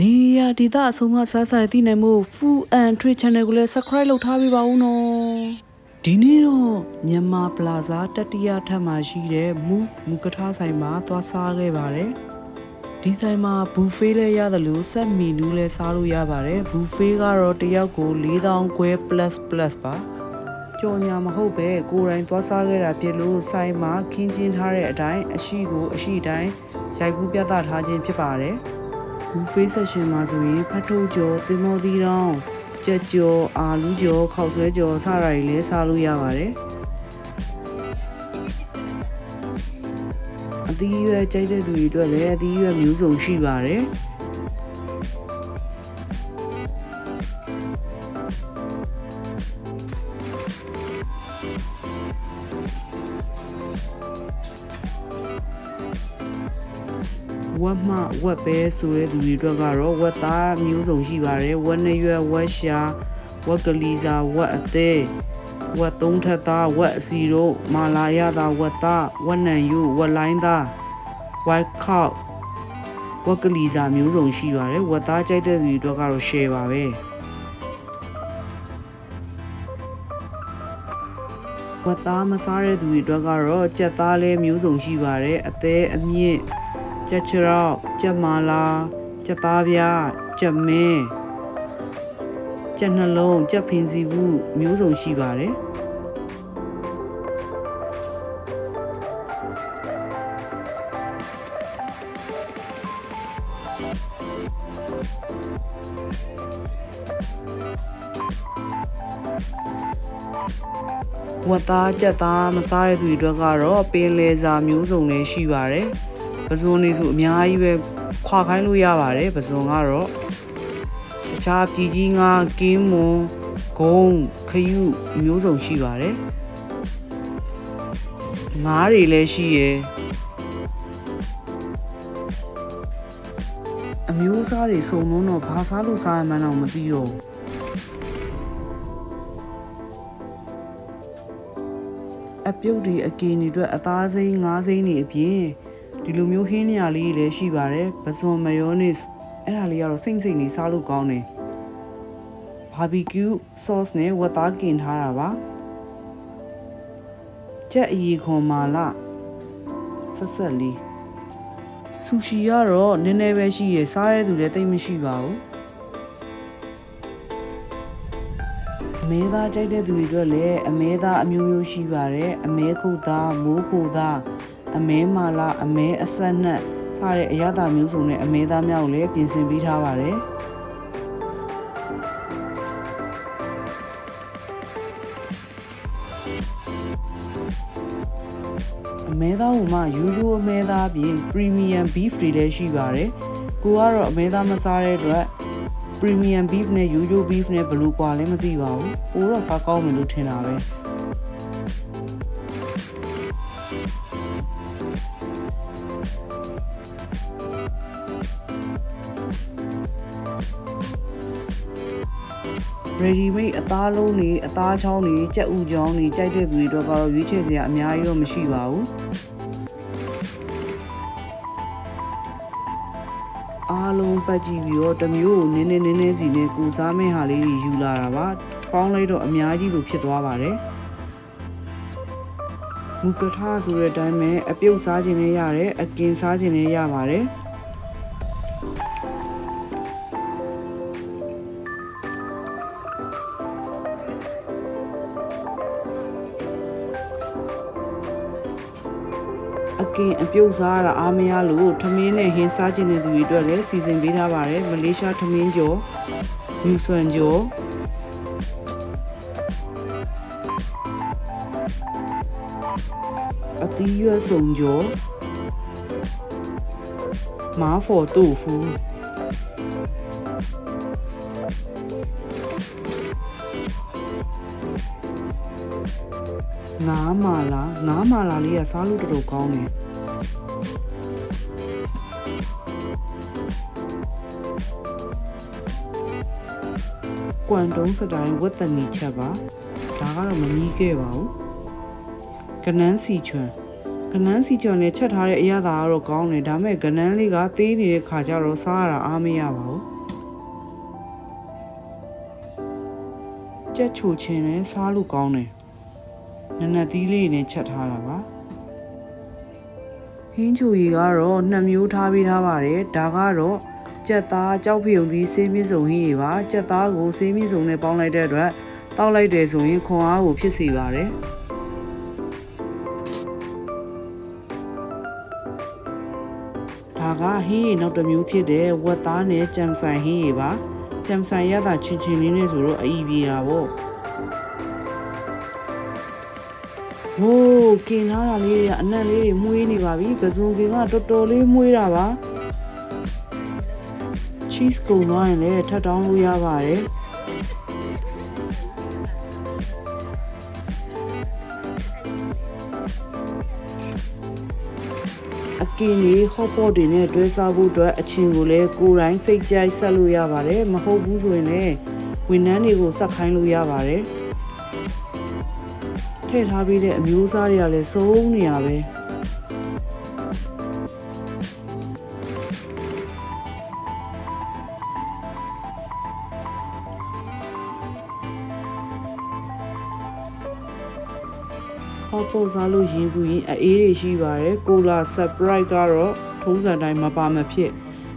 နေရဒေတာအဆုံးကစားစားသိနိုင်မှု Full and Trade Channel ကိုလည်း Subscribe လုပ်ထားပေးပါဦးနော်ဒီနေ့တော့မြန်မာပလာဇာတတိယထပ်မှာရှိတဲ့မူမူကထားဆိုင်မှာသွားစားခဲ့ပါတယ်ဒီဆိုင်မှာဘူဖေးလည်းရတယ်လို့ဆက်မီနူးလည်းစားလို့ရပါတယ်ဘူဖေးကတော့တစ်ယောက်ကို4000ခွဲ plus plus ပါကြော်ညာမဟုတ်ပဲကိုယ်တိုင်သွားစားခဲ့တာဖြစ်လို့ဆိုင်မှာခင်းကျင်းထားတဲ့အတိုင်းအရှိကိုအရှိတိုင်းရိုက်ကူးပြသထားခြင်းဖြစ်ပါတယ် ဘူဖေးဆက်ရှင်မှာဆိုရင်ဖတ်ထုတ်ကြော်တင်မောသီးတောင်းကြက်ကြော်အာလူးကြော်ခောက်ဆွဲကြော်စတာတွေလည်းစားလို့ရပါတယ်အသီးရွက်ကြိုက်တဲ့သူတွေအတွက်လည်းအသီးရွက်မျိုးစုံရှိပါတယ် ဝက်မှဝက်ပဲဆိုတဲ့သူတွေအတွက်ကတော့ဝက်သားမျိုးစုံရှိပါတယ်ဝက်နှစ်ရွက်ဝက်ရှာဝက်ကလေးစာဝက်အသေးဝက်သုံးထပ်သားဝက်အစီတို့မာလာရတာဝက်သားဝက်နံယူဝက်လိုင်းသားဝက်ခောက်ဝက်ကလေးစာမျိုးစုံရှိပါတယ်ဝက်သားကြိုက်တဲ့သူတွေအတွက်ကတော့ share ပါပဲဝက်သားမစားတဲ့သူတွေအတွက်ကတော့ကြက်သားလည်းမျိုးစုံရှိပါတယ်အသေးအမြင့် ကြက်ချရောက်ကြက်မာလာကြက်သားပြားကြက်မင်းကြက်နှလုံးကြက်ဖင်စီဘူးမျိုးစုံရှိပါတယ်ဝတ်သားကြက်သားမစားတဲ့သူတွေအတွက်ကတော့ပင်လေစာမျိုးစုံလည်းရှိပါတယ် ပဇွန်နေဆိုအများကြီးပဲခွာခိုင်းလို့ရပါတယ်ပဇွန်ကတော့တခြားပြည်ကြီးငါကင်းမွန်ဂုံခရုမျိုးစုံရှိပါတယ်ငါးတွေလည်းရှိရယ်အမျိုးအစားတွေစုံလုံးတော့ဘာစားလို့စားရမှန်းတော့မသိတော့ဘူးအပြုတ်တွေအကင်တွေအတွက်အသားစိမ်းငါးစိမ်းတွေအပြင် ဒီလိုမျိုးဟင်းနေရာလေးတွေလည်းရှိပါတယ်ပဇွန်မယောနစ်အဲ့ဒါလေးကတော့စိမ့်စိမ့်လေးစားလို့ကောင်းတယ်ဘာဘီကျူးဆော့စ်နဲ့ဝတ်သားကင်ထားတာပါကြက်အရီခွန်မာလာဆက်ဆက်လေးဆူရှီကတော့နည်းနည်းပဲရှိရယ်စားရတဲ့သူလည်းတိတ်မရှိပါဘူးအမဲသားကြိုက်တဲ့သူတွေအတွက်လည်းအမဲသားအမျိုးမျိုးရှိပါတယ်အမဲခုသားမိုးခုသား အမဲမာလာအမဲအဆက်နဲ့စတဲ့အရသာမျိုးစုံနဲ့အမဲသားများကိုလည်းပြင်ဆင်ပေးထားပါတယ်အမဲသားဟိုမှရိုးရိုးအမဲသားပြင် premium beef တွေလည်းရှိပါတယ်ကိုကတော့အမဲသားမစားတဲ့အတွက် premium beef နဲ့ရိုးရိုး beef နဲ့ဘယ်လိုကွာလဲမသိပါဘူးပိုတော့စားကောင်းမယ်လို့ထင်တာပဲ ရေဒီမိတ်အသားလုံးတွေအသားချောင်းတွေကြက်ဥချောင်းတွေကြိုက်တဲ့သူတွေတော့ကတော့ရွေးချယ်စရာအများကြီးတော့မရှိပါဘူးအားလုံးပတ်ကြည့်ပြီးတော့တစ်မျိုးကိုနည်းနည်းနည်းနည်းစီနဲ့ကိုစားမဲ့ဟာလေးတွေယူလာတာပါပေါင်းလိုက်တော့အများကြီးလိုဖြစ်သွားပါတယ်မူကထားဆိုတဲ့အတိုင်းပဲအပြုတ်စားခြင်းလည်းရတယ်အကင်စားခြင်းလည်းရပါတယ် အကင်အပြုတ်စားရတာအားမရလို့ထမင်းနဲ့ဟင်းစားခြင်းတဲ့သူတွေအတွက်လည်းစီစဉ်ပေးထားပါတယ်မလေးရှားထမင်းကျော်မြူဆွမ်ကျော်အသီးရွက်စုံကျော်မားဖော်တူဖူ ငါးမာလာငါးမာလာလေးကစားလို့တော်တော်ကောင်းတယ်ကွမ်တုံးစတိုင်းဝတ်တနီချက်ပါဒါကတော့မမီးခဲ့ပါဘူးကနန်းစီချွမ်ကနန်းစီကျော်နဲ့ချက်ထားတဲ့အရသာကတော့ကောင်းတယ်ဒါပေမဲ့ကနန်းလေးကသေးနေတဲ့ခါကျတော့စားရတာအားမရပါဘူးကြက်ချိုချင်းနဲ့စားလို့ကောင်းတယ် နက်နက်သီးလေးနဲ့ချက်ထားတာပါဟင်းချိုရီကတော့နှစ်မျိုးထားပေးထားပါတယ်ဒါကတော့ကြက်သားကြောက်ဖြုံသီးဆေးမြင့်စုံဟင်းရီပါကြက်သားကိုဆေးမြင့်စုံနဲ့ပေါင်းလိုက်တဲ့အတွက်တောက်လိုက်တယ်ဆိုရင်ခွန်အားကိုဖြစ်စေပါတယ်ဒါကဟင်းရီနောက်တစ်မျိုးဖြစ်တဲ့ဝက်သားနဲ့ကြံဆိုင်ဟင်းရီပါကြံဆိုင်ရတာချင်းချင်းလေးနဲ့ဆိုတော့အီပြေတာပေါ့ ဟိုးกินထားတာလေးတွေကအနက်လေးတွေမှုေးနေပါပြီပဇွန်ကင်ကတော်တော်လေးမှုေးတာပါ cheese ကုန်သွားရင်လည်းထပ်တောင်းလို့ရပါတယ်အကင်းလေး hot pot တွေနဲ့တွဲစားဖို့အတွက်အချင်းကိုလည်းကိုယ်တိုင်စိတ်ကြိုက်ဆက်လို့ရပါတယ်မဟုတ်ဘူးဆိုရင်လည်းဝန်ထမ်းတွေကိုဆက်ခိုင်းလို့ရပါတယ် ထည့်ထားပြီးတဲ့အမျိုးအစားတွေကလည်းစုံနေရပဲဟောပေါ်စားလို့ရင်ဘူးရင်အေးတွေရှိပါတယ်ကိုလာ surprise ကတော့ထုံးစံတိုင်းမပါမဖြစ်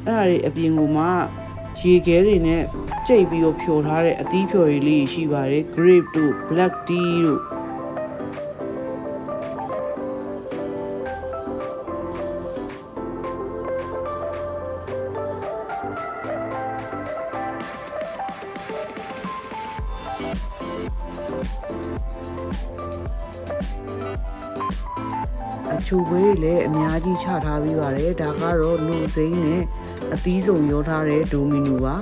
အဲ့ဒါတွေအပြင်ကိုမှရေခဲတွေနဲ့ကြိတ်ပြီးတော့ဖြော်ထားတဲ့အသီးဖြော်ရည်လေးရှိပါတယ် grape တို့ black tea တို့ အချိုပွဲတွေလည်းအများကြီးချထားပြီးပါတယ်ဒါကတော့နှုတ်စိမ့်နဲ့အသီးစုံရောထားတဲ့ဒိုမီနိုပါ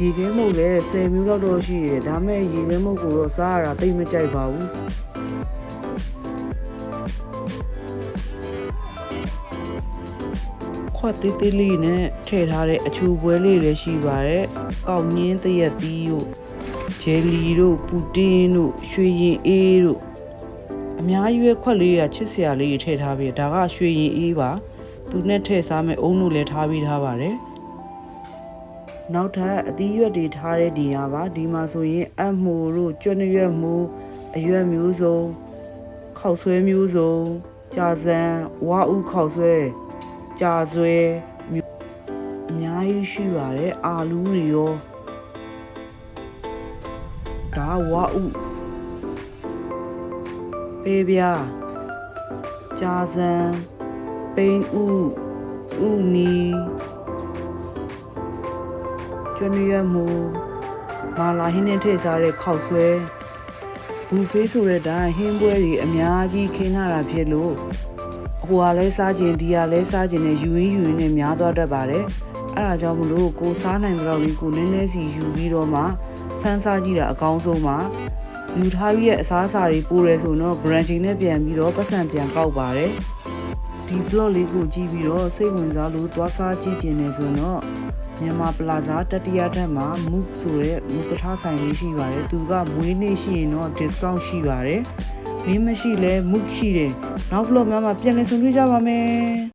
ရေခဲမုတ်လည်း10မျိုးလောက်တော့ရှိတယ်ဒါမဲ့ရေခဲမုတ်ကိုတော့စားရတာတိတ်မကြိုက်ပါဘူးခွက်သေးသေးလေးနဲ့ထည့်ထားတဲ့အချိုပွဲလေးလည်းရှိပါတယ်ကောက်ညင်းတရက်သီးတို့ ဂျယ်လီတို့ပူတင်းတို့ရွှေရင်အေးတို့အများကြီးပဲခွက်လေးကချစ်စရာလေးတွေထည့်ထားပြီးဒါကရွှေရင်အေးပါသူနဲ့ထည့်စားမဲ့အုံးတို့လည်းထားပြီးထားပါတယ်နောက်ထပ်အသီးရွက်တွေထားတဲ့နေရာပါဒီမှာဆိုရင်အမှုတို့ကျွတ်နရွက်မှုအရွက်မျိုးစုံခောက်ဆွဲမျိုးစုံကြာစံဝါဥခောက်ဆွဲကြာဆွဲမျိုးအများကြီးရှိပါတယ်အာလူးတွေရောဒါ ဝါဥပေးပြားကြာစံပိန်ဥဥနီကျွမ်းရမှုမာလာဟင်းနဲ့ထည့်စားတဲ့ခောက်ဆွဲဘူဖေးဆိုတဲ့တိုင်းဟင်းပွဲတွေအများကြီးခင်းလာတာဖြစ်လို့ဟိုကလည်းစားခြင်းဒီကလည်းစားခြင်းနဲ့ယူရင်းယူရင်းနဲ့များသွားတတ်ပါတယ်အဲ့ဒါကြောင့်မလို့ကိုစားနိုင်တဲ့လောက်လေးကိုနည်းနည်းစီယူပြီးတော့မှ စမ်းစားကြည့်တာအကောင်းဆုံးပါယူထားပြီးရဲ့အစားအစာတွေပိုးရဲဆိုတော့ branching နဲ့ပြန်ပြီးတော့ပတ်စံပြန်ကောက်ပါတယ်ဒီ vlog လေးကိုကြည့်ပြီးတော့စိတ်ဝင်စားလို့သွားစားကြည့်ကျင်နေဆိုတော့မြန်မာပလာဇာတတိယထပ်မှာ MOOC ဆိုတဲ့မူကထားဆိုင်လေးရှိပါတယ်သူကမွေးနေ့ရှိရင်တော့ discount ရှိပါတယ်မင်းမရှိလဲ MOOC ရှိတယ်နောက် vlog များမှာပြန်လည်ဆုံတွေ့ကြပါမယ်